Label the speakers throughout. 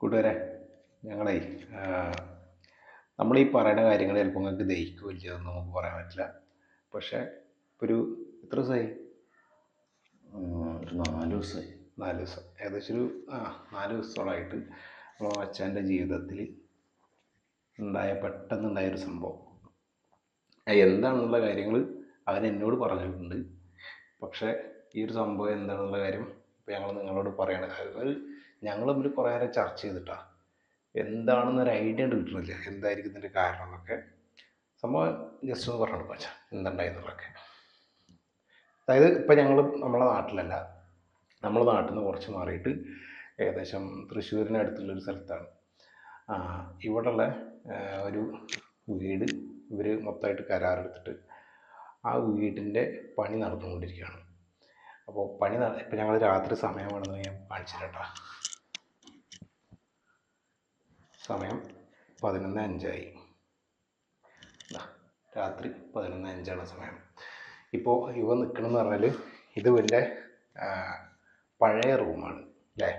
Speaker 1: കൂട്ടുകാരെ ഞങ്ങളെ നമ്മൾ ഈ പറയുന്ന കാര്യങ്ങൾ ചിലപ്പോൾ നിങ്ങൾക്ക് ദഹിക്കില്ല എന്ന് നമുക്ക് പറയാൻ പറ്റില്ല. പക്ഷേ ഒരു എത്ര ദിവസമായി
Speaker 2: ഒരു നാല് ദിവസമായി
Speaker 1: നാല് ദിവസം. ഏകദേശം ഒരു ആ നാല് ദിവസത്തോളമായിട്ട് നമ്മൾ അച്ഛന്റെ ജീവിതത്തിൽ ഉണ്ടായ പെട്ടെന്നുണ്ടായ ഒരു സംഭവം. എന്താണെന്നുള്ള കാര്യങ്ങൾ അവൻ എന്നോട് പറഞ്ഞിട്ടുണ്ട്. പക്ഷേ ഈ ഒരു സംഭവം എന്താണെന്നുള്ള കാര്യം ഇപ്പോൾ ഞങ്ങൾ നിങ്ങളോട് പറയണ. അത് ഞങ്ങൾ തമ്മിൽ കുറേ നേരം ചർച്ച ചെയ്തിട്ടാ. എന്താണെന്നൊരു ഐഡിയ കിട്ടുന്നില്ല. എന്തായിരിക്കും ഇതിന്റെ കാരണം എന്നൊക്കെ. സംഭവം ജസ്റ്റ് ഒന്ന് പറഞ്ഞു കൊടുക്കാം എന്തുണ്ടായെന്നുള്ളതൊക്കെ അതായത് ഇപ്പം ഞങ്ങൾ നമ്മളെ നാട്ടിലല്ല. നമ്മളെ നാട്ടിൽ നിന്ന് കുറച്ച് മാറിയിട്ട് ഏകദേശം തൃശ്ശൂരിനടുത്തുള്ളൊരു സ്ഥലത്താണ്. ഇവിടെയുള്ള ഒരു വീട് ഇവർ മൊത്തമായിട്ട് കരാറെടുത്തിട്ട് ആ വീടിന്റെ പണി നടന്നുകൊണ്ടിരിക്കുകയാണ്. അപ്പോൾ പണി നട ഇപ്പം ഞങ്ങൾ രാത്രി സമയമാണെന്ന് ഞാൻ കാണിച്ചു തരാം സമയം പതിനൊന്ന് അഞ്ചായി. രാത്രി പതിനൊന്ന് അഞ്ചാണ് സമയം. ഇപ്പോൾ ഇവ നിൽക്കണമെന്ന് പറഞ്ഞാൽ ഇത് വലിയ പഴയ റൂമാണ് അല്ലേ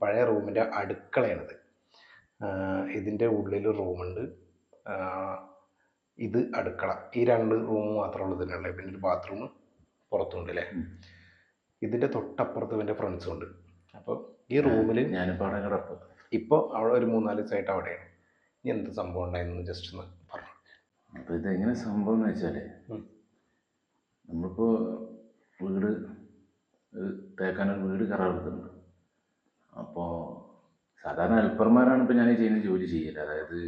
Speaker 1: പഴയ റൂമിന്റെ അടുക്കളയാണിത്. ഇതിന്റെ ഉള്ളിൽ റൂമുണ്ട്. ഇത് അടുക്കള. ഈ രണ്ട് റൂം മാത്രമേ ഉള്ളൂ പിന്നെ ഒരു ബാത്റൂം പുറത്തുണ്ട് അല്ലേ. ഇതിന്റെ തൊട്ടപ്പുറത്ത് ഇവന്റെ ഫ്രണ്ട്സും ഉണ്ട്. അപ്പോൾ ഈ റൂമിൽ
Speaker 2: ഞാനിപ്പോൾ അവിടെ കിടപ്പ്.
Speaker 1: ഇപ്പോൾ അവിടെ ഒരു മൂന്നാൽ ദിവസമായിട്ട് അവിടെയാണ്. ഇനി എന്ത് സംഭവം ഉണ്ടായിരുന്നു ജസ്റ്റ് ഒന്ന് പറഞ്ഞു
Speaker 2: അപ്പോൾ ഇതെങ്ങനെ സംഭവം എന്ന് വെച്ചാൽ. നമ്മളിപ്പോൾ വീട് തേക്കാനൊരു വീട് കരാറെടുത്തിട്ടുണ്ട് അപ്പോൾ സാധാരണ ഹെൽപ്പർമാരാണ് ഇപ്പോൾ ഞാൻ ഈ ചെയ്യുന്ന ജോലി ചെയ്യൽ. അതായത്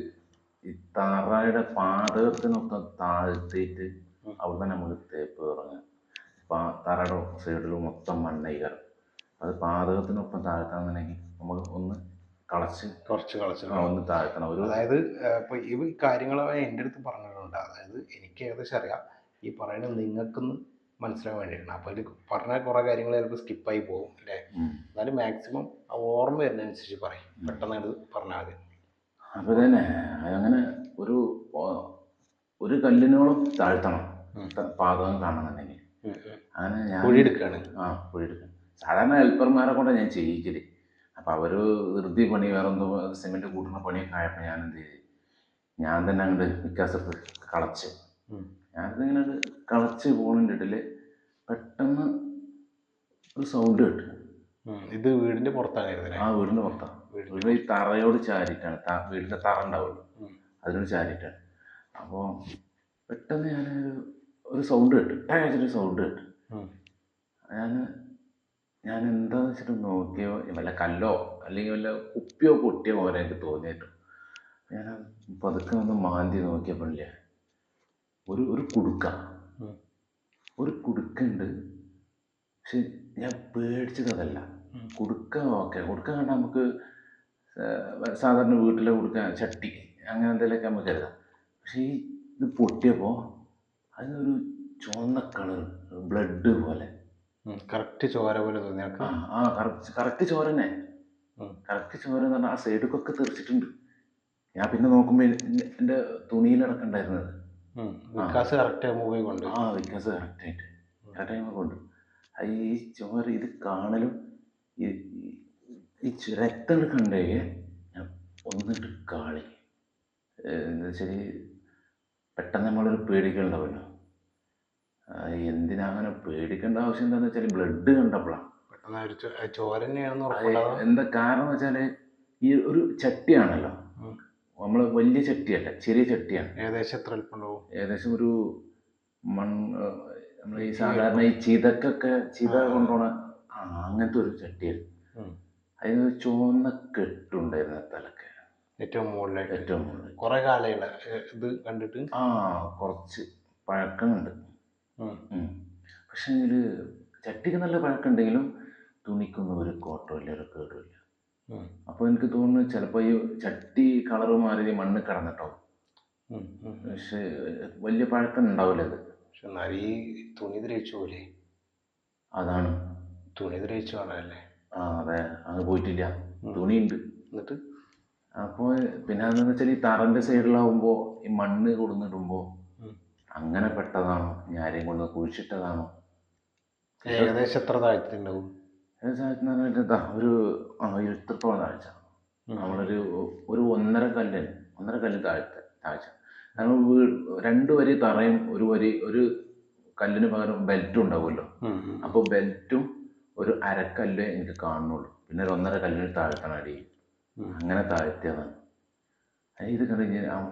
Speaker 2: ഈ താറായുടെ പാതകത്തിനൊക്കെ താഴ്ത്തിയിട്ട് അവിടെ തന്നെ നമുക്ക് തേപ്പ് തുടങ്ങുക പാ തറയുടെ സൈഡിൽ മൊത്തം മണ്ണയിക്കണം അത് പാതകത്തിനൊപ്പം താഴ്ത്താന്നുണ്ടെങ്കിൽ നമുക്ക് ഒന്ന് കളച്ച്
Speaker 1: കുറച്ച്
Speaker 2: ആ, ഒന്ന് താഴ്ത്തണം. ഒരു
Speaker 1: അതായത് ഇപ്പോൾ ഈ കാര്യങ്ങൾ അവൻ എന്റെ അടുത്ത് പറഞ്ഞിട്ടുണ്ട്. അതായത് എനിക്ക് ഏകദേശം അറിയാം. ഈ പറയുന്നത് നിങ്ങൾക്കൊന്ന് മനസ്സിലാൻ വേണ്ടിയിട്ടാണ്. അപ്പോൾ അതിൽ പറഞ്ഞ കുറേ കാര്യങ്ങൾ ചിലപ്പോൾ സ്കിപ്പായി പോകും അല്ലേ. എന്നാലും മാക്സിമം ആ ഓർമ്മ വരുന്നതനുസരിച്ച് പറയും. പെട്ടെന്ന് അത് പറഞ്ഞാൽ മതി.
Speaker 2: അപ്പോൾ തന്നെ. അങ്ങനെ ഒരു ഒരു കല്ലിനോളം താഴ്ത്തണം. പാതകം കാണുന്നുണ്ടെങ്കിൽ. അങ്ങനെ ഞാൻ ആ കുഴിയെടുക്കും സാധാരണ ഹെൽപ്പർമാരെ കൊണ്ട് ഞാൻ ചെയ്യിക്കൽ. അപ്പം അവർ ധൃതി പണി വേറെ എന്തോ സിമെന്റ് കൂട്ടുന്ന പണിയൊക്കെ ആയപ്പോൾ ഞാൻ എന്ത് ചെയ്തു? ഞാൻ തന്നെ അങ്ങോട്ട് വിക്കാസത്ത് കളച്ച്.
Speaker 1: ഞാൻ
Speaker 2: ഇങ്ങനെ അങ്ങട് കളച്ച് പോകുന്നതിന്റെ ഇടയിൽ പെട്ടെന്ന് ഒരു സൗണ്ട് കേട്ടു.
Speaker 1: ഇത് വീടിന്റെ പുറത്താണ്
Speaker 2: ആ വീടിന്റെ പുറത്താണ് വീടിന്റെ ഈ തറയോട് ചാരിട്ടാണ് വീടിന്റെ തറ ഉണ്ടാവുള്ളൂ. അതിനോട് ചാരിട്ടാണ് അപ്പോൾ പെട്ടെന്ന് ഞാൻ ഒരു സൗണ്ട് കേട്ടു. ടയച്ചൊരു സൗണ്ട് കേട്ടു. ഞാൻ ഞാൻ എന്താന്ന് വെച്ചിട്ട് നോക്കിയോ? വല്ല കല്ലോ? അല്ലെങ്കിൽ വല്ല കുപ്പിയോ പൊട്ടിയോ പോലെ എനിക്ക് തോന്നിയിട്ടു. ഞാൻ പതുക്കെ ഒന്ന് മാന്തി നോക്കിയപ്പോഴില്ലേ ഒരു ഒരു കുടുക്ക. ഒരു കുടുക്കുണ്ട് പക്ഷെ ഞാൻ പേടിച്ചത് അതല്ല. കുടുക്ക ഓക്കെ. കുടുക്ക കണ്ടാൽ നമുക്ക് സാധാരണ വീട്ടിലെ കുടുക്ക ചട്ടി അങ്ങനെ എന്തെങ്കിലുമൊക്കെ നമുക്ക് കരുതാം. പക്ഷേ ഈ ഇത് പൊട്ടിയപ്പോൾ അതിനൊരു ചുവന്ന കളർ ബ്ലഡ് പോലെ.
Speaker 1: കറക്റ്റ് ചോര പോലെ തോന്നി
Speaker 2: ആ ആ കറക്റ്റ് കറക്റ്റ് ചോര തന്നെ.
Speaker 1: ഉം.
Speaker 2: കറക്റ്റ് ചോര എന്ന് പറഞ്ഞാൽ ആ സൈഡിലൊക്കെ തെറിച്ചിട്ടുണ്ട്. ഞാൻ പിന്നെ നോക്കുമ്പോൾ എന്റെ തുണിയിലടക്കണ്ടായിരുന്നത്.
Speaker 1: വികാസ് കറക്റ്റ് മൂവി കൊണ്ട്.
Speaker 2: ആ വിക്കാസ് കറക്റ്റായിട്ട് കറക്റ്റായി കൊണ്ട്. അത് ഈ ചോര ഇത് കാണലും ഈ രക്തം കണ്ടേ ഞാൻ ഒന്നിട്ട് കാളി. എന്താ വെച്ചാൽ പെട്ടെന്ന് നമ്മളൊരു പേടിക്കലുണ്ടാവുമല്ലോ ആ, എന്തിനാ അങ്ങനെ പേടിക്കേണ്ട ആവശ്യം എന്താണെന്ന് വെച്ചാൽ ബ്ലഡ് കണ്ടപ്പോഴാണ് എന്താ കാരണം വെച്ചാൽ ഈ ഒരു ചട്ടിയാണല്ലോ. നമ്മൾ വലിയ ചട്ടിയല്ല ചെറിയ ചട്ടിയാണ്.
Speaker 1: ഏകദേശം എത്ര
Speaker 2: ഏകദേശം ഒരു മൺ നമ്മൾ ഈ സാധാരണ ഈ ചിതക്കൊക്കെ ചിത. കൊണ്ടുപോണ അങ്ങനത്തെ ഒരു
Speaker 1: ഉം.
Speaker 2: അതിന് ചുവന്ന കെട്ടുണ്ടായിരുന്നു തലക്ക്.
Speaker 1: ഏറ്റവും മുകളിലായിട്ട്.
Speaker 2: ഏറ്റവും മുകളിൽ
Speaker 1: കുറെ കാലമാണ് ഇത് കണ്ടിട്ട്?
Speaker 2: ആ കുറച്ച് പഴക്കമുണ്ട്.
Speaker 1: ഉം.
Speaker 2: ഉം. പക്ഷേ ഇതിൽ ചട്ടിക്ക് നല്ല പഴക്കമുണ്ടെങ്കിലും തുണിക്കൊന്നും ഒരു കോട്ടോ ഇല്ല ഒരു കേടും ഇല്ല
Speaker 1: ഉം.
Speaker 2: അപ്പോൾ എനിക്ക് തോന്നുന്നു ചിലപ്പോൾ ഈ ചട്ടി കളറ് മാറി മണ്ണ് കടന്നിട്ടോ. പക്ഷേ വലിയ പഴക്കം ഉണ്ടാവില്ല അത്
Speaker 1: പക്ഷെ എന്നാലും ഈ തുണി ദ്രവിച്ചു പോലെ
Speaker 2: അതാണ്
Speaker 1: തുണി ദ്രവിച്ചു കാണാനല്ലേ
Speaker 2: ആ അതെ അങ്ങ് പോയിട്ടില്ല
Speaker 1: തുണി
Speaker 2: തുണിയുണ്ട്
Speaker 1: എന്നിട്ട്
Speaker 2: അപ്പോൾ പിന്നെ അതെന്ന് വെച്ചാൽ ഈ തറന്റെ സൈഡിലാവുമ്പോൾ ഈ മണ്ണ് കൊടുന്നിടുമ്പോൾ. അങ്ങനെ പെട്ടതാണോ? ഇനി ആരെയും കൊണ്ട് കുഴിച്ചിട്ടതാണോ?
Speaker 1: ഏകദേശം എത്ര
Speaker 2: താഴ്ചയുണ്ടാവും ഒരു ഇരുത്തോളം താഴ്ച. നമ്മളൊരു ഒരു ഒന്നര കല്ലിന് ഒന്നര കല്ല് താഴ്ത്ത താഴ്ച. കാരണം രണ്ട് വരി തറയും ഒരു വരി ഒരു കല്ലിന് പകരം ബെൽറ്റും ഉണ്ടാവുമല്ലോ. അപ്പോൾ ബെൽറ്റും ഒരു അരക്കല്ലേ എനിക്ക് കാണുന്നുള്ളൂ. പിന്നെ ഒരു ഒന്നര കല്ലിന് താഴ്ത്തണം അടി അങ്ങനെ താഴ്ത്തിയതാണ്. അത് ഇത് കണ്ടു കഴിഞ്ഞാൽ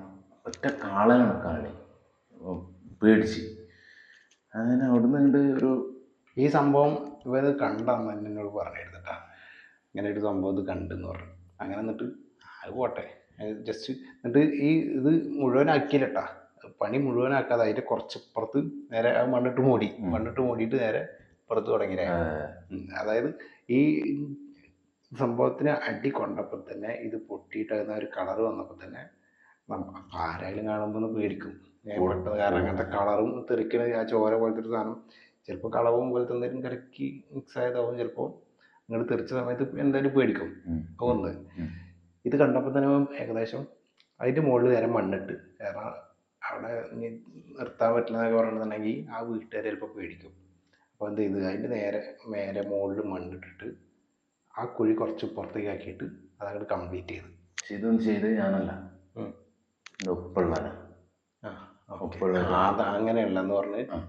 Speaker 2: ഒറ്റ കാളയാണ് കാണി ഉം, പേടിച്ച്. അങ്ങനെ അവിടുന്ന് കണ്ട് ഒരു
Speaker 1: ഈ സംഭവം ഇവ ഇത് കണ്ടാന്ന് തന്നെ എന്നോട് പറഞ്ഞിരുന്നിട്ടാ ഇങ്ങനെ ഒരു സംഭവം ഇത് കണ്ടെന്ന് പറഞ്ഞു. അങ്ങനെ എന്നിട്ട് അത് പോട്ടെ. ജസ്റ്റ് എന്നിട്ട് ഈ ഇത് മുഴുവനാക്കിയില്ലട്ടാ പണി മുഴുവനാക്കാതെ അതിന്റെ കുറച്ച് പുറത്ത് നേരെ മണ്ണിട്ട് മൂടി. മണ്ണിട്ട് മൂടിയിട്ട് നേരെ പുറത്ത് തുടങ്ങിയ അതായത് ഈ സംഭവത്തിന് അടി കൊണ്ടപ്പോൾ തന്നെ ഇത് പൊട്ടിയിട്ട് അതിന് ഒരു കളർ വന്നപ്പോൾ തന്നെ ആരായാലും കാണുമ്പോൾ ഒന്ന് പേടിക്കും. ഞാൻ കാരണം അങ്ങനത്തെ കളറും തെറിക്കണ ആ ചോര പോലത്തെ ഒരു സാധനം. ചിലപ്പോൾ കളവും പോലത്തെ എന്തെങ്കിലും കലക്കി മിക്സ് ആയതാവും ചിലപ്പോൾ നിങ്ങൾ തെറിച്ച സമയത്ത് എന്തായാലും പേടിക്കും. ഒന്ന് ഇത് കണ്ടപ്പോൾ തന്നെ ഏകദേശം അതിന്റെ മുകളിൽ നേരെ മണ്ണിട്ട്. കാരണം അവിടെ ഇനി നിർത്താൻ പറ്റില്ലെന്നൊക്കെ പറഞ്ഞിട്ടുണ്ടെങ്കിൽ ആ വീട്ടുകാർ ചിലപ്പോൾ പേടിക്കും. അപ്പോൾ എന്ത് ചെയ്ത്? അതിന്റെ നേരെ മേലെ മുകളിൽ മണ്ണിട്ടിട്ട് ആ കുഴി കുറച്ച് പുറത്തേക്ക് ആക്കിയിട്ട് അതങ്ങോട്ട് കംപ്ലീറ്റ് ചെയ്ത്.
Speaker 2: ഇതൊന്നും ചെയ്ത് ഞാനല്ല. ഒപ്പുള്ളതാണ്
Speaker 1: ആ അങ്ങനെയല്ല
Speaker 2: എന്ന്
Speaker 1: അത് പറഞ്ഞ്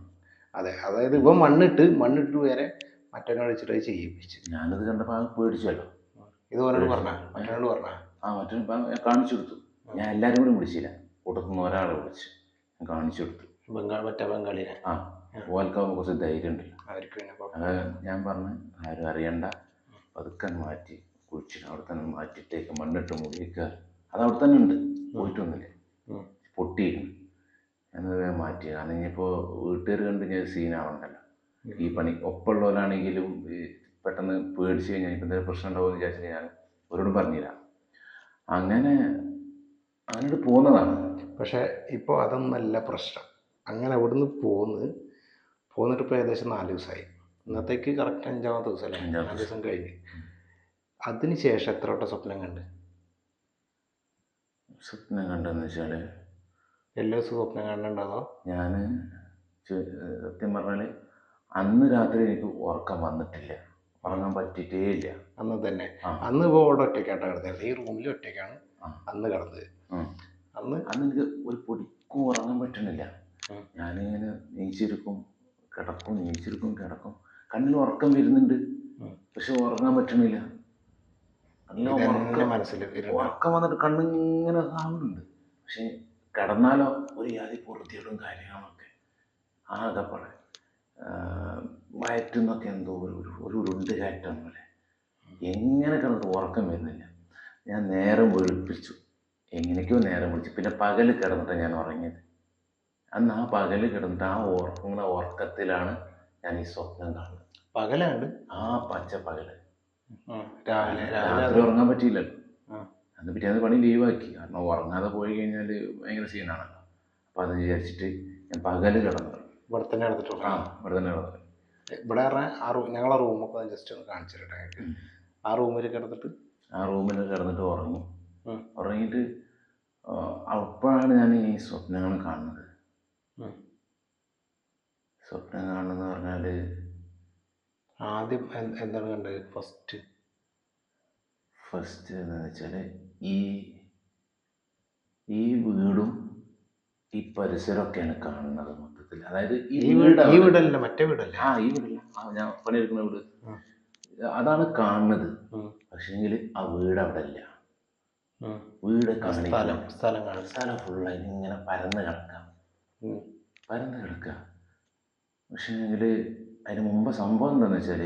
Speaker 1: അതെ അതായത് ഇവ മണ്ണിട്ട് മണ്ണിട്ട് വരെ മറ്റൊരാളെ വെച്ചിട്ട് ചെയ്യിപ്പിച്ചു.
Speaker 2: ഞാനത് കണ്ടപ്പോൾ അത് പേടിച്ചല്ലോ
Speaker 1: ഇത് ഒരാൾ പറഞ്ഞ മറ്റൊരാൾ പറഞ്ഞ.
Speaker 2: ആ മറ്റൊരു കാണിച്ചു കൊടുത്തു. ഞാൻ എല്ലാവരും കൂടി വിളിച്ചില്ല. കൂട്ടത്തുനിന്ന് ഒരാളെ വിളിച്ചു ഞാൻ കാണിച്ചു കൊടുത്തു.
Speaker 1: ബംഗാൾ മറ്റേ ബംഗാളിനെ.
Speaker 2: ആ ഓൽക്കാവുമ്പോൾ കുറച്ച് ധൈര്യം ഉണ്ടല്ലോ ഞാൻ പറഞ്ഞു ആരും അറിയണ്ട. പതുക്കെ മാറ്റി കുഴിച്ചിട്ട് അവിടെ തന്നെ മാറ്റിയിട്ടേക്ക് മണ്ണിട്ട് മുടിക്കുക അത് അവിടെ തന്നെ ഉണ്ട്. പോയിട്ടൊന്നുമില്ല. പൊട്ടിയിരുന്നു. ഞാനത് ഞാൻ മാറ്റി. കാരണം ഇനിയിപ്പോൾ വീട്ടുകാർ കണ്ട് ഞാൻ സീനാവണ്ടല്ലോ. ഈ പണി ഒപ്പമുള്ളവരാണെങ്കിലും പെട്ടെന്ന് പേടിച്ച് കഴിഞ്ഞാൽ ഇപ്പം എന്തെങ്കിലും പ്രശ്നം ഉണ്ടാവുമെന്ന് വിചാരിച്ചിട്ട് ഞാൻ അവരോടും പറഞ്ഞില്ല. അങ്ങനെ അങ്ങോട്ട് പോകുന്നതാണ്
Speaker 1: പക്ഷേ ഇപ്പോൾ അതൊന്നല്ല പ്രശ്നം. അങ്ങനെ അവിടുന്ന് പോന്ന് പോന്നിട്ട് ഇപ്പോൾ ഏകദേശം നാല് ദിവസമായി ഇന്നത്തേക്ക് കറക്റ്റ് അഞ്ചാമത്തെ ദിവസമല്ലേ
Speaker 2: അഞ്ചാമത്തെ
Speaker 1: ദിവസം കഴിഞ്ഞ്. അതിന് ശേഷം എത്ര വട്ടം സ്വപ്നം കണ്ട്?
Speaker 2: സ്വപ്നം കണ്ടെന്ന് വെച്ചാൽ
Speaker 1: എല്ലാ സ്വപ്നം കണ്ടുണ്ടാവോ
Speaker 2: ഞാൻ സത്യം പറഞ്ഞാൽ അന്ന് രാത്രി എനിക്ക് ഉറക്കം വന്നിട്ടില്ല. ഉറങ്ങാൻ പറ്റിയിട്ടേ ഇല്ല.
Speaker 1: അന്ന് തന്നെ. അന്ന് ഇപ്പോൾ ഇവിടെ ഒറ്റയ്ക്കായിട്ടാണ് കിടന്നത്. ഈ റൂമിൽ ഒറ്റയ്ക്കാണ് അന്ന് കിടന്നത്. അന്ന്?
Speaker 2: അന്ന് എനിക്ക് ഒരു പൊടിക്കും ഉറങ്ങാൻ പറ്റണില്ല.
Speaker 1: ഞാൻ
Speaker 2: ഞാനിങ്ങനെ നീച്ചിരിക്കും കിടക്കും നീച്ചിരിക്കും കിടക്കും. കണ്ണിൽ ഉറക്കം വരുന്നുണ്ട്. പക്ഷെ ഉറങ്ങാൻ പറ്റണില്ല. നല്ല
Speaker 1: ഇതെന്നെ
Speaker 2: ഉറക്കം.
Speaker 1: മനസ്സിൽ വരുന്നുണ്ട്.
Speaker 2: ഉറക്കം വന്നിട്ട് കണ്ണിങ്ങനെ സാവുന്നുണ്ട് പക്ഷെ കിടന്നാലോ ഒരു യാതി പൊറുതികളും കാര്യങ്ങളൊക്കെ. ആകെപ്പാടെ വയറ്റുന്നൊക്കെ എന്തോ ഒരു ഒരു- ഒരു ഉരുണ്ട് കയറ്റം പോലെ. എങ്ങനെ കിടന്നിട്ട് ഉറക്കം വരുന്നില്ല. ഞാൻ നേരം വെളുപ്പിച്ചു. എങ്ങനെയൊക്കെയോ നേരം വിളിച്ചു പിന്നെ പകൽ കിടന്നിട്ട് ഞാൻ ഉറങ്ങിയത്. അന്ന് ആ പകൽ കിടന്നിട്ട് ആ ഉറങ്ങുന്ന ഉറക്കത്തിലാണ് ഞാൻ ഈ സ്വപ്നം കാണുന്നത്.
Speaker 1: പകലാണ്
Speaker 2: ആ പച്ച
Speaker 1: പകൽ. രാവിലെ
Speaker 2: രാത്രി ഉറങ്ങാൻ പറ്റിയില്ലല്ലോ. അന്ന് പിറ്റേന്ന് പണി ലീവാക്കി കാരണം ഉറങ്ങാതെ പോയി കഴിഞ്ഞാൽ ഭയങ്കര സീനാണല്ലോ അപ്പം അത് വിചാരിച്ചിട്ട് ഞാൻ പകൽ കിടന്നു
Speaker 1: ഇവിടെ തന്നെ കിടന്നിട്ടുണ്ട്
Speaker 2: ആ ഇവിടെ തന്നെ കിടന്നു
Speaker 1: ഇവിടെ പറഞ്ഞാൽ ആ റൂം ഞങ്ങളെ റൂമൊക്കെ ജസ്റ്റ് ഒന്ന് കാണിച്ചു തരട്ടെ. ആ റൂമിൽ കിടന്നിട്ട്?
Speaker 2: ആ റൂമിൽ കിടന്നിട്ട് ഉറങ്ങി. ഉറങ്ങിയിട്ട് അപ്പോഴാണ് ഞാൻ ഈ സ്വപ്നങ്ങൾ കാണുന്നത്. സ്വപ്നം കാണുന്നത് പറഞ്ഞാൽ
Speaker 1: ആദ്യം എന്താണ് കണ്ടത്? ഫസ്റ്റ്
Speaker 2: ഫസ്റ്റ് എന്ന് വെച്ചാൽ ഈ ഈ വീടും ഈ പരിസരമൊക്കെയാണ് കാണുന്നത് മൊത്തത്തിൽ. അതായത് ഈ
Speaker 1: വീട് ഈ വീടല്ല മറ്റേ വീടല്ല?
Speaker 2: ആ ഈ വീടല്ല. ആ ഞാൻ പണിയെടുക്കുന്ന വീട്. അതാണ് കാണുന്നത്. പക്ഷേങ്കിൽ ആ വീട് അവിടെ ഇല്ല. വീട്.
Speaker 1: സ്ഥലം സ്ഥലം
Speaker 2: സ്ഥലം ഫുള്ളായി ഇങ്ങനെ പരന്ന് കിടക്കാം. പരന്ന് കിടക്കുക പക്ഷേങ്കിൽ അതിന് മുമ്പ് സംഭവം എന്താണെന്ന് വെച്ചാൽ.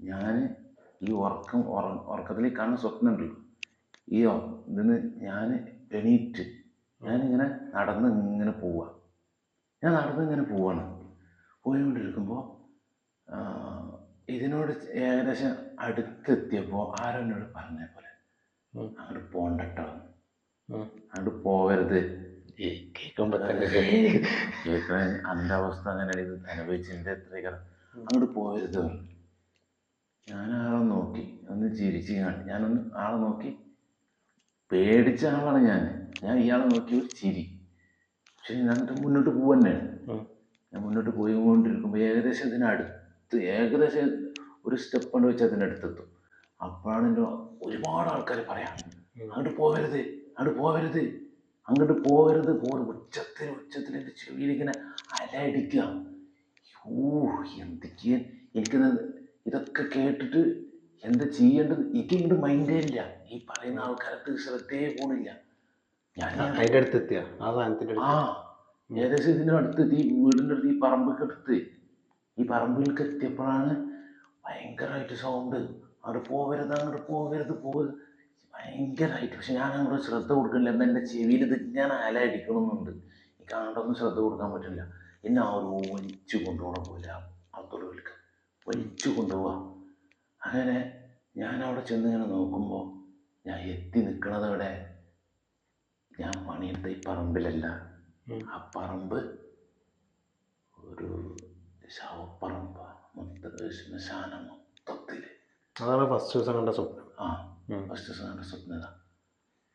Speaker 2: ഞാൻ ഈ ഉറക്കം ഉറ- ഉറക്കത്തിൽ കാണുന്ന സ്വപ്നം ഉണ്ടല്ലോ ഈ ഒ- ഇതിന്ന് ഞാൻ എണീറ്റ് ഞാനിങ്ങനെ നടന്ന് ഇങ്ങനെ പോവുക ഞാൻ നടന്ന് ഇങ്ങനെ പോവാണ്. പോയിക്കൊണ്ടിരിക്കുമ്പോൾ ഇതിനോട് ഏകദേശം അടുത്തെത്തിയപ്പോൾ ആരോ എന്നോട് പറഞ്ഞ പോലെ. അങ്ങോട്ട് പോണ്ടട്ടോ. അങ്ങോട്ട് പോകരുത്
Speaker 1: കേൾക്കുമ്പോൾ തന്നെ
Speaker 2: അവസ്ഥ അങ്ങനെ ഇത് അനുഭവിച്ചതിന്റെ എത്ര അങ്ങോട്ട് പോകരുത് പറഞ്ഞു. ഞാൻ ആളെ നോക്കി. ഒന്ന് ചിരിച്ച് കാണി. ഞാനൊന്ന് ആളെ നോക്കി. പേടിച്ച ആളാണ് ഞാൻ ഞാൻ ഇയാളെ നോക്കി ഒരു ചിരി. പക്ഷെ ഞാൻ മുന്നോട്ട്
Speaker 1: പോവന്നെയാണ്
Speaker 2: ഞാൻ മുന്നോട്ട് പോയി പോയിക്കൊണ്ടിരിക്കുമ്പോൾ ഏകദേശം ഇതിനടുത്ത് ഏകദേശം ഒരു സ്റ്റെപ്പ് കൊണ്ട് വെച്ച് അതിനടുത്തെത്തും അപ്പോഴാണ് എന്റെ ഒരുപാട് ആൾക്കാർ പറയാം അങ്ങോട്ട് പോവരുത് അങ്ങോട്ട് പോവരുത് അങ്ങോട്ട് പോവരുത്. പോകരുത് ഉച്ചത്തിൽ ഉച്ചത്തിൽ എന്റെ ചെവിയിലിങ്ങനെ അലയടിക്കുക ഓ എന്തൊക്കെയാ എനിക്കത്? ഇതൊക്കെ കേട്ടിട്ട് എന്താ ചെയ്യേണ്ടത്? ഇങ്ങോട്ട് മൈൻഡേ ഇല്ല ഈ പറയുന്ന ആൾക്കാർക്ക് ശ്രദ്ധയെ പോണില്ല. ഞാൻ
Speaker 1: അതിന്റെ അടുത്ത് എത്തിയ. ആ
Speaker 2: ആ ഏകദേശം ഇതിന്റെ അടുത്ത് ഈ വീടിന്റെ അടുത്ത് ഈ പറമ്പൊക്കെ അടുത്ത് ഈ പറമ്പിലേക്ക് എത്തിയപ്പോഴാണ് ഭയങ്കരമായിട്ട് സൗണ്ട് അങ്ങോട്ട് പോകരുത് അങ്ങോട്ട് പോകരുത് പോകരുത് ഭയങ്കരമായിട്ട്. പക്ഷെ ഞാൻ അങ്ങോട്ട് ശ്രദ്ധ കൊടുക്കണില്ല. എന്നാൽ എന്റെ ചെവിയിൽ ഇത് ഞാൻ അലയടിക്കണമെന്നുണ്ട് എനിക്ക് അങ്ങോട്ടൊന്നും ശ്രദ്ധ കൊടുക്കാൻ പറ്റില്ല. എന്നെ ആ ഒരു വലിച്ചു കൊണ്ടുപോകണം പോലെ അബ്ദുൾ വിളിക്കാം വലിച്ചു കൊണ്ടുപോവാ. അങ്ങനെ ഞാൻ അവിടെ ചെന്ന് ഇങ്ങനെ നോക്കുമ്പോൾ ഞാൻ എത്തി നിൽക്കണത് അവിടെ ഞാൻ പണിയെടുത്ത ഈ പറമ്പിലല്ല. ആ പറമ്പ് ഒരു ശവപ്പറമ്പ മൊത്ത ശ്മശാനം മൊത്തത്തിൽ
Speaker 1: അതാണ് ഫസ്റ്റ് ദിവസം കണ്ട സ്വപ്നം.
Speaker 2: ആ ഫസ്റ്റ് ദിവസം കണ്ട സ്വപ്ന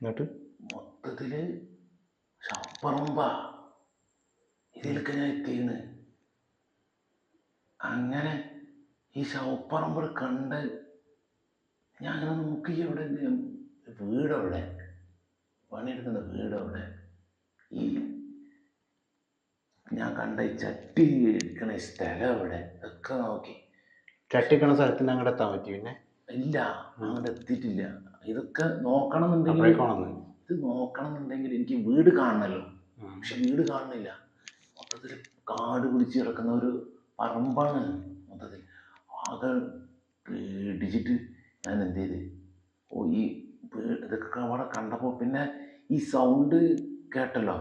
Speaker 1: എന്നിട്ട്?
Speaker 2: മൊത്തത്തിൽ ശവപ്പറമ്പ. ഇതിലൊക്കെ ഞാൻ എത്തിയെന്ന്. അങ്ങനെ ഈ ശവപ്പറമ്പ് കണ്ട് ഞാൻ അങ്ങനെ നോക്കി എവിടെ വീടവിടെ പണിയെടുക്കുന്ന വീടവിടെ. ഈ ഞാൻ കണ്ട ഈ ചട്ടി ഇരിക്കണ ഈ സ്ഥലം അവിടെ ഒക്കെ നോക്കി.
Speaker 1: ചട്ടിക്കണ സ്ഥലത്ത് അങ്ങോട്ട് എത്താൻ പറ്റി പിന്നെ?
Speaker 2: ഇല്ല അങ്ങോട്ട് എത്തിയിട്ടില്ല. ഇതൊക്കെ
Speaker 1: നോക്കണമെന്നുണ്ടെങ്കിൽ
Speaker 2: ഇത് നോക്കണമെന്നുണ്ടെങ്കിൽ എനിക്ക് വീട് കാണണല്ലോ. പക്ഷെ വീട് കാണുന്നില്ല. മൊത്തത്തിൽ കാട് പിടിച്ച് കിടക്കുന്ന ഒരു പറമ്പാണ് മൊത്തത്തിൽ ആകെ പേടിച്ചിട്ട് ഞാൻ എന്ത് ചെയ്ത്? ഓ ഈ ഇതൊക്കെ അവിടെ കണ്ടപ്പോൾ പിന്നെ ഈ സൗണ്ട് കേട്ടല്ലോ?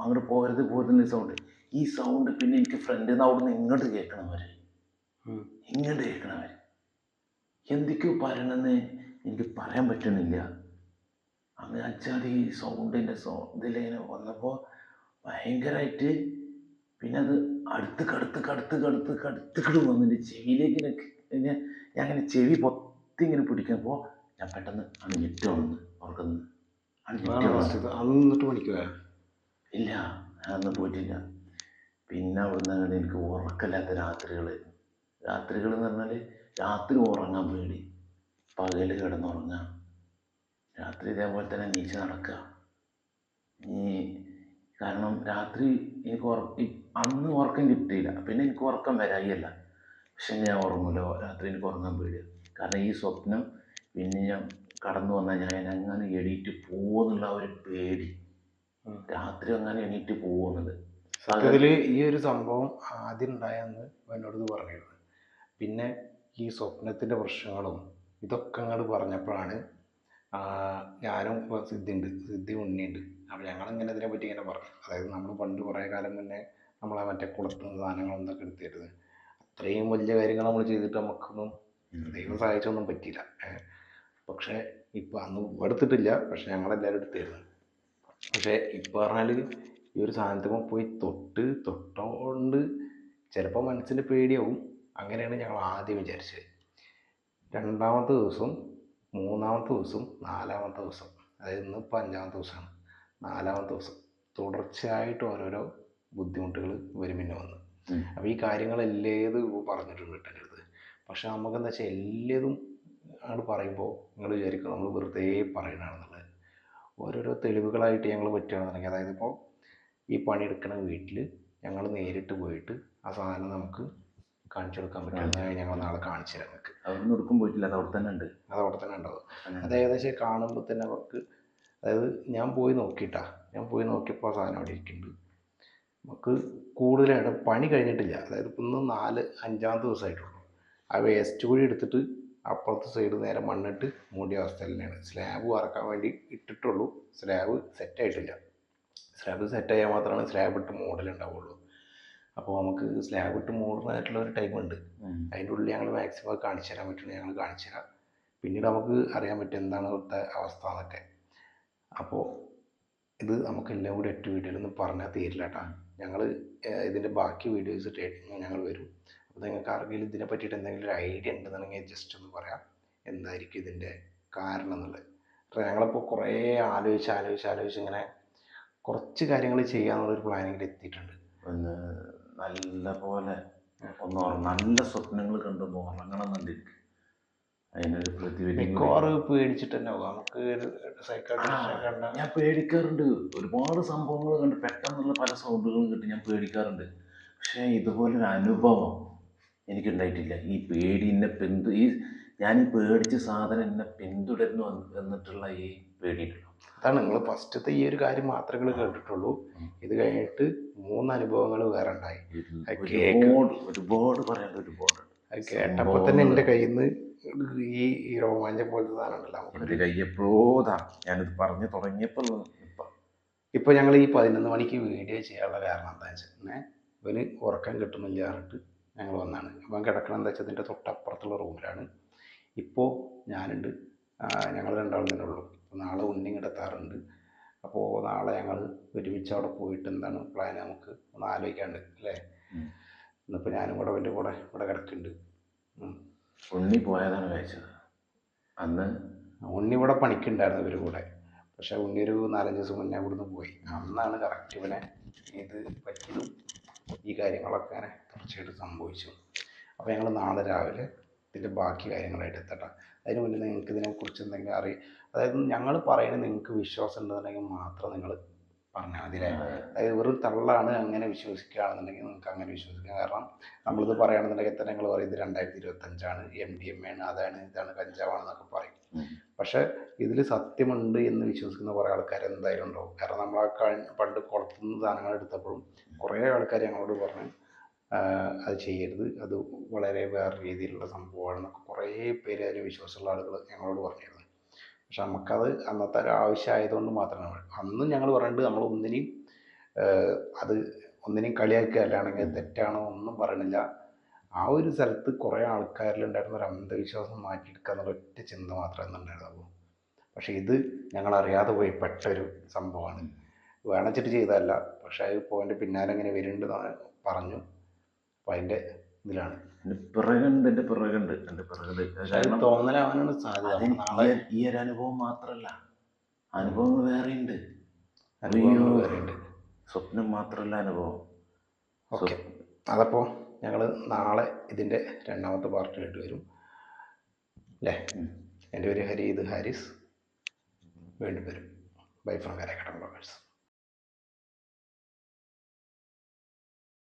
Speaker 2: അങ്ങോട്ട് പോരുത് പോരുന്ന സൗണ്ട് ഈ സൗണ്ട് പിന്നെ എനിക്ക് ഫ്രണ്ടിൽ നിന്ന് അവിടെ നിന്ന് ഇങ്ങോട്ട് കേൾക്കണവർ. ഇങ്ങോട്ട് കേൾക്കണവർ എന്തൊക്കെയോ പറയണമെന്ന് എനിക്ക് പറയാൻ പറ്റുന്നില്ല. അങ്ങനെ വെച്ചാൽ ഈ സൗണ്ടിന്റെ സൗ ഇതിലിങ്ങനെ വന്നപ്പോൾ ഭയങ്കരമായിട്ട് പിന്നെ അത് അടുത്ത് കടുത്ത് കടുത്ത് കടുത്ത് കടുത്തുകിട്ട് വന്നിട്ട് ചെവിയിലേക്ക് ഇങ്ങനെ ഞാൻ അങ്ങനെ ചെവി പൊത്തി ഇങ്ങനെ പിടിക്കുമ്പോൾ ഞാൻ പെട്ടെന്ന് അണിഞ്ഞിട്ട് വന്ന്. ഉറക്കുന്നു അണിഞ്ഞിട്ട്
Speaker 1: അതാണ്
Speaker 2: വന്നു
Speaker 1: അന്ന് നിന്നിട്ട് പണിക്കുക
Speaker 2: ഇല്ല ഞാനൊന്നും പോയിട്ടില്ല. പിന്നെ അവിടുന്ന് അങ്ങനെ എനിക്ക് ഉറക്കമില്ലാത്ത രാത്രികൾ രാത്രികൾ എന്ന് പറഞ്ഞാൽ രാത്രി ഉറങ്ങാൻ പേടി. പകൽ കിടന്നുറങ്ങാം രാത്രി ഇതേപോലെ തന്നെ നീച്ച് നടക്കുക ഈ കാരണം രാത്രി എനിക്ക് ഉറ അന്ന് ഉറക്കം കിട്ടിയില്ല. പിന്നെ എനിക്ക് ഉറക്കം വരായില്ല. പക്ഷെ ഞാൻ ഉറങ്ങില്ല രാത്രി എനിക്ക് ഉറങ്ങാൻ പേടിയാണ് കാരണം ഈ സ്വപ്നം പിന്നെ ഞാൻ കടന്നു വന്നാൽ ഞാൻ അങ്ങനെ എണീറ്റ് പോകുന്നുള്ള ഒരു പേടി. രാത്രി അങ്ങനെ എണീറ്റ് പോകുന്നത്
Speaker 1: സത്യത്തിൽ ഈ ഒരു സംഭവം ആദ്യം ഉണ്ടായെന്ന് എന്നോട് പറഞ്ഞിരുന്നു. പിന്നെ ഈ സ്വപ്നത്തിന്റെ പ്രശ്നങ്ങളും ഇതൊക്കെ അങ്ങോട്ട് പറഞ്ഞപ്പോഴാണ് ഞാനും സിദ്ധി ഉണ്ട് സിദ്ധി ഉണ്ണിയുണ്ട്. അപ്പോൾ ഞങ്ങളിങ്ങനെ ഇതിനെ പറ്റി ഇങ്ങനെ പറഞ്ഞു. അതായത് നമ്മൾ പണ്ട് കുറേ കാലം മുന്നേ നമ്മളെ മറ്റേ കുളത്തുനിന്ന് സാധനങ്ങൾ ഇതൊക്കെ എടുത്തിരുന്നത് അത്രയും വലിയ കാര്യങ്ങൾ നമ്മൾ ചെയ്തിട്ട് നമുക്കൊന്നും ദൈവം സഹായിച്ചൊന്നും പറ്റിയില്ല. പക്ഷേ ഇപ്പോൾ അന്ന് എടുത്തിട്ടില്ല. പക്ഷെ ഞങ്ങളെല്ലാവരും എടുത്തിരുന്നു. പക്ഷേ ഇപ്പോൾ പറഞ്ഞാൽ ഈ ഒരു സാധനത്തിൽ പോയി തൊട്ട് തൊട്ടോണ്ട് ചിലപ്പോൾ മനസ്സിന് പേടിയാവും. അങ്ങനെയാണ് ഞങ്ങൾ ആദ്യം വിചാരിച്ചത്. രണ്ടാമത്തെ ദിവസം മൂന്നാമത്തെ ദിവസം നാലാമത്തെ ദിവസം. അതായത് ഇന്നിപ്പോൾ അഞ്ചാമത്തെ ദിവസമാണ്. നാലാമത്തെ ദിവസം. തുടർച്ചയായിട്ട് ഓരോരോ ബുദ്ധിമുട്ടുകൾ വരുമെന്ന് പിന്നെ വന്ന്. അപ്പോൾ ഈ കാര്യങ്ങളെല്ലേത് പറഞ്ഞിട്ടുണ്ട് കേട്ടോ എന്റെ അടുത്ത് പക്ഷെ നമുക്കെന്താ വെച്ചാൽ എല്ലതും അങ്ങോട്ട് പറയുമ്പോൾ നിങ്ങൾ വിചാരിക്കും നമ്മൾ വെറുതെ പറയണതാണെന്നുള്ളത്. ഓരോരോ തെളിവുകളായിട്ട് ഞങ്ങൾ പറ്റുകയാണെന്നുണ്ടെങ്കിൽ അതായത് ഇപ്പോൾ ഈ പണിയെടുക്കണ വീട്ടിൽ ഞങ്ങൾ നേരിട്ട് പോയിട്ട് ആ സാധനം നമുക്ക് കാണിച്ചു കൊടുക്കാൻ പറ്റുമെന്ന് ഞങ്ങൾ നാളെ കാണിച്ചു തരാം നിങ്ങൾക്ക്
Speaker 2: അതൊന്നും എടുക്കും പോയിട്ടില്ല അത് അവിടെ തന്നെ ഉണ്ട്.
Speaker 1: അത് അവിടെ തന്നെ ഉണ്ടാവും. അത് ഏകദേശം കാണുമ്പോൾ തന്നെ അവർക്ക് അതായത് ഞാൻ പോയി നോക്കിയിട്ടാ. ഞാൻ പോയി നോക്കിയപ്പോൾ ആ സാധനം അവിടെ ഇരിക്കുന്നുണ്ട്. നമുക്ക് കൂടുതലായിട്ട് പണി കഴിഞ്ഞിട്ടില്ല. അതായത് ഇന്ന് നാല് അഞ്ചാമത്തെ ദിവസമായിട്ടുള്ളൂ. ആ വേസ്റ്റ് കൂടി എടുത്തിട്ട് അപ്പുറത്തെ സൈഡ് നേരെ മണ്ണിട്ട് മൂടിയ അവസ്ഥയിൽ തന്നെയാണ്. സ്ലാബ് വറക്കാൻ വേണ്ടി ഇട്ടിട്ടുള്ളൂ. സ്ലാബ് സെറ്റായിട്ടില്ല സ്ലാബ് സെറ്റായാൽ മാത്രമാണ് സ്ലാബ് ഇട്ട് മോഡൽ ഉണ്ടാവുള്ളൂ. അപ്പോൾ നമുക്ക് സ്ലാബ് ഇട്ട് മോഡലായിട്ടുള്ള ഒരു ടൈം ഉണ്ട്.
Speaker 2: ഉം.
Speaker 1: അതിന്റെ ഉള്ളിൽ ഞങ്ങൾ മാക്സിമം കാണിച്ചു തരാൻ പറ്റുന്നത് ഞങ്ങൾ കാണിച്ചു തരാം. പിന്നീട് നമുക്ക് അറിയാൻ പറ്റും എന്താണ് ഇവിടുത്തെ അവസ്ഥ എന്നൊക്കെ. അപ്പോൾ ഇത് നമുക്ക് എല്ലാം കൂടി ഒറ്റ വീഡിയോയിലൊന്നും പറഞ്ഞാൽ തീരില്ല കേട്ടോ. ഞങ്ങൾ ഇതിന്റെ ബാക്കി വീഡിയോസ് ഇട്ട് ഞങ്ങൾ വരും. അപ്പോൾ നിങ്ങൾക്ക് ആർക്കെങ്കിലും ഇതിനെ പറ്റിയിട്ട് എന്തെങ്കിലും ഒരു ഐഡിയ ഉണ്ടെന്നുണ്ടെങ്കിൽ ജസ്റ്റ് ഒന്ന് പറയാം. എന്തായിരിക്കും ഇതിന്റെ കാരണം എന്നുള്ളത്. അപ്പോൾ ഞങ്ങളിപ്പോൾ കുറേ ആലോചിച്ച് ആലോചിച്ച് ആലോചിച്ച് ഇങ്ങനെ കുറച്ച് കാര്യങ്ങൾ ചെയ്യാന്നുള്ളൊരു പ്ലാനിങ്ങിൽ എത്തിയിട്ടുണ്ട്.
Speaker 2: ഒന്ന് നല്ല പോലെ ഒന്ന് നല്ല സ്വപ്നങ്ങൾ കണ്ടൊന്ന് ഉറങ്ങണം എന്നുണ്ട് അതിനൊരു പ്രതിവിധി
Speaker 1: മിക്കവാറും പേടിച്ചിട്ട് തന്നെ പോകാം നമുക്ക് സൈക്കാട്രിസ്റ്റ് കണ്ട
Speaker 2: ഞാൻ പേടിക്കാറുണ്ട്. ഒരുപാട് സംഭവങ്ങൾ കണ്ട് പെട്ടെന്നുള്ള പല സൗണ്ടുകളും കിട്ടി ഞാൻ പേടിക്കാറുണ്ട്. പക്ഷേ ഇതുപോലൊരു അനുഭവം എനിക്കുണ്ടായിട്ടില്ല. ഈ പേടി എന്നെ പിന്തു ഈ ഞാൻ ഈ പേടിച്ച സാധനം എന്നെ പിന്തുടരുന്നു എന്ന് എന്നിട്ടുള്ള ഈ പേടിയിട്ടുള്ളൂ
Speaker 1: അതാണ് നിങ്ങൾ ഫസ്റ്റത്തെ ഈ ഒരു കാര്യം മാത്രമേ നിങ്ങൾ കേട്ടിട്ടുള്ളൂ. ഇത് കഴിഞ്ഞിട്ട് മൂന്ന് അനുഭവങ്ങൾ വേറെ ഉണ്ടായി.
Speaker 2: ഒരുപാട് ഒരുപാട് പറയാണ്ട് ഒരുപാട്
Speaker 1: അത് കേട്ടപ്പോൾ തന്നെ എന്റെ കയ്യിൽ നിന്ന് ഈ ഈ രോമാഞ്ചം പോലത്തെ സാധനമുണ്ടല്ലോ
Speaker 2: എന്റെ കയ്യെപ്പോഴോതാ ഞാനിത് പറഞ്ഞു തുടങ്ങിയപ്പോൾ ഇപ്പൊ
Speaker 1: ഇപ്പോൾ ഞങ്ങൾ ഈ പതിനൊന്ന് മണിക്ക് വീഡിയോ ചെയ്യാനുള്ള കാരണം എന്താ വെച്ചാൽ ഇവന് ഉറക്കം കിട്ടുന്നില്ല പറഞ്ഞിട്ട് ഞങ്ങൾ വന്നാണ്. അവൻ കിടക്കണം എന്താ വെച്ചാൽ ഇതിന്റെ തൊട്ടപ്പുറത്തുള്ള റൂമിലാണ്. ഇപ്പോൾ ഞാനുണ്ട്. ഞങ്ങൾ രണ്ടാളും തന്നെ ഉള്ളൂ. നാളെ ഉണ്ണി കിടത്താറുണ്ട് അപ്പോൾ നാളെ ഞങ്ങൾ ഒരുമിച്ച് അവിടെ പോയിട്ട് എന്താണ് പ്ലാൻ നമുക്ക്? ഒന്ന് ആലോചിക്കാണ്ട് അല്ലേ. ഇന്നിപ്പോൾ ഞാനും കൂടെ അവന്റെ കൂടെ ഇവിടെ കിടക്കുന്നുണ്ട്.
Speaker 2: ഉണ്ണി പോയതാണ് കഴിച്ചത്. അന്ന്
Speaker 1: ഉണ്ണി ഇവിടെ പണിക്കുണ്ടായിരുന്നു ഇവർ കൂടെ. പക്ഷേ ഉണ്ണി ഒരു നാലഞ്ച് ദിവസം മുന്നേ ഇവിടുന്ന് പോയി. അന്നാണ് കറക്റ്റ് ഇവനെ ഇത് പറ്റിയതും ഈ കാര്യങ്ങളൊക്കെ അങ്ങനെ തുടർച്ചയായിട്ട് സംഭവിച്ചു. അപ്പോൾ ഞങ്ങൾ നാളെ രാവിലെ ഇതിന്റെ ബാക്കി കാര്യങ്ങളായിട്ട് എത്തട്ടെ. അതിന് മുന്നേ നിങ്ങൾക്ക് ഇതിനെക്കുറിച്ച് എന്തെങ്കിലും അറിയാം അതായത് ഞങ്ങൾ പറയുന്നത് നിങ്ങൾക്ക് വിശ്വാസം ഉണ്ടെന്നുണ്ടെങ്കിൽ മാത്രം നിങ്ങൾ പറഞ്ഞാൽ മതി അല്ലേ? അതായത് വെറും തള്ളാണ് അങ്ങനെ വിശ്വസിക്കുകയാണെന്നുണ്ടെങ്കിൽ നിങ്ങൾക്ക് അങ്ങനെ വിശ്വസിക്കാം. കാരണം നമ്മളിത് പറയുകയാണെന്നുണ്ടെങ്കിൽ തന്നെ ഞങ്ങൾ പറയും? ഇത് രണ്ടായിരത്തി ഇരുപത്തഞ്ചാണ് എം ഡി എം ആണ് അതാണ് ഇതാണ് കഞ്ചാവാണെന്നൊക്കെ പറയും. പക്ഷെ ഇതിൽ സത്യമുണ്ട് എന്ന് വിശ്വസിക്കുന്ന കുറേ ആൾക്കാർ എന്തായാലും ഉണ്ടാവും. കാരണം നമ്മൾ ആ പണ്ട് പണ്ട് കുളത്തുനിന്ന് സാധനങ്ങൾ എടുത്തപ്പോഴും കുറേ ആൾക്കാർ ഞങ്ങളോട് പറഞ്ഞു അത് ചെയ്യരുത്. അത് വളരെ വേറെ രീതിയിലുള്ള സംഭവമാണെന്നൊക്കെ കുറേ പേര് അതിന് വിശ്വാസമുള്ള ആളുകൾ ഞങ്ങളോട് പറഞ്ഞിരുന്നു. പക്ഷെ നമുക്കത് അന്നത്തെ ഒരു ആവശ്യമായതുകൊണ്ട് മാത്രമാണ് അന്നും ഞങ്ങൾ പറയുന്നത് നമ്മൾ ഒന്നിനെയും അത് ഒന്നിനെയും കളിയാക്കുക. അല്ലാണെങ്കിൽ തെറ്റാണോ ഒന്നും പറയണില്ല. ആ ഒരു സ്ഥലത്ത് കുറേ ആൾക്കാരിലുണ്ടായിരുന്ന ഒരു അന്ധവിശ്വാസം മാറ്റിയെടുക്കുക എന്നുള്ള ഒറ്റ ചിന്ത മാത്രമേ ഉണ്ടായിരുന്നുള്ളൂ. പക്ഷേ ഇത് ഞങ്ങൾ അറിയാതെ പോയി പെട്ടൊരു സംഭവമാണ്. വേണച്ചിട്ട് ചെയ്തതല്ല. പക്ഷേ അത് പോയിന്റെ പിന്നാലെ ഇങ്ങനെ വരുന്നുണ്ടെന്ന് പറഞ്ഞു. അപ്പോൾ അതിന്റെ ഇതിലാണ്.
Speaker 2: എന്റെ പിറകുണ്ട് എന്റെ പിറകുണ്ട് എന്റെ പിറകുണ്ട്.
Speaker 1: തോന്നലാവാനാണ് സാധ്യത.
Speaker 2: ഈ- ഒരു അനുഭവം മാത്രമല്ല അനുഭവങ്ങൾ വേറെയുണ്ട്.
Speaker 1: അനുഭവങ്ങൾ. വേറെയുണ്ട്.
Speaker 2: സ്വപ്നം മാത്രമല്ല അനുഭവം.
Speaker 1: ഓക്കെ. അതപ്പോൾ ഞങ്ങൾ നാളെ ഇതിന്റെ രണ്ടാമത്തെ പാർട്ടിലായിട്ട് വരും. അല്ലേ. എന്റെ പേര് ഹരി ഇത് ഹാരിസ്. വീണ്ടും വരും. Bye from കരക്കടം bloggers